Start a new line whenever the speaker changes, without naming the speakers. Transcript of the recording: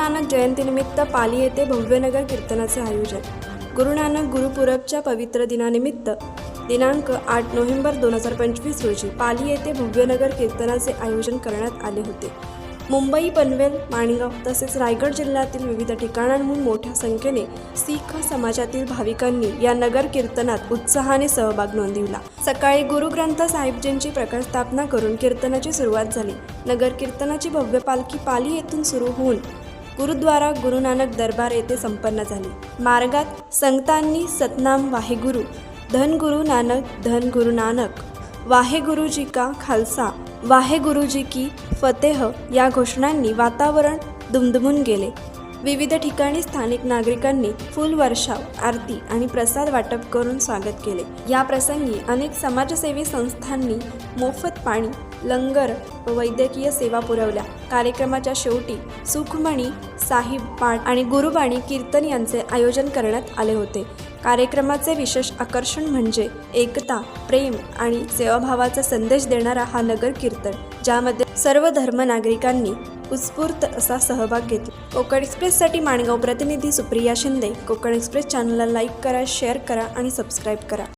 नानक जयंतीनिमित्त पाली येथे भव्यनगर कीर्तनाचे आयोजन. गुरु नानक गुरुपूरबच्या पवित्र दिनानिमित्त दिनांक आठ नोव्हेंबर दोन हजार पंचवीस रोजी पाली येथे भव्यनगर कीर्तनाचे आयोजन करण्यात आले होते. मुंबई पनवेल माणगाव तसेच रायगड जिल्ह्यातील विविध ठिकाणांहून मोठ्या संख्येने सिख समाजातील भाविकांनी या नगर कीर्तनात उत्साहाने सहभाग नोंदविला. सकाळी गुरुग्रंथ साहिबजींची प्रकाशस्थापना करून कीर्तनाची सुरुवात झाली. नगर कीर्तनाची भव्य पालखी पाली येथून सुरू होऊन गुरुद्वारा गुरु नानक दरबार येथे संपन्न झाली. मार्गात संतांनी सतनाम वाहेगुरु धन गुरु नानक धन गुरु नानक वाहेगुरु जी का खालसा वाहेगुरु जी की फतेह या घोषणांनी वातावरण दुमदुमून गेले. विविध ठिकाणी स्थानिक नागरिकांनी फुल वर्षाव आरती आणि प्रसाद वाटप करून स्वागत केले. या प्रसंगी अनेक समाजसेवी संस्थांनी मोफत पाणी लंगर व वैद्यकीय सेवा पुरवल्या. कार्यक्रमाच्या शेवटी सुखमणी साहिब आणि गुरुबाणी कीर्तन यांचे आयोजन करण्यात आले होते. कार्यक्रमाचे विशेष आकर्षण म्हणजे एकता प्रेम आणि सेवाभावाचा संदेश देणारा हा नगर कीर्तन ज्यामध्ये सर्व धर्म नागरिकांनी उत्स्फूर्त असा सहभाग घेतला. कोकण एक्सप्रेससाठी माणगाव प्रतिनिधी सुप्रिया शिंदे कोकण एक्सप्रेस चॅनलला लाईक करा शेअर करा आणि सबस्क्राईब करा.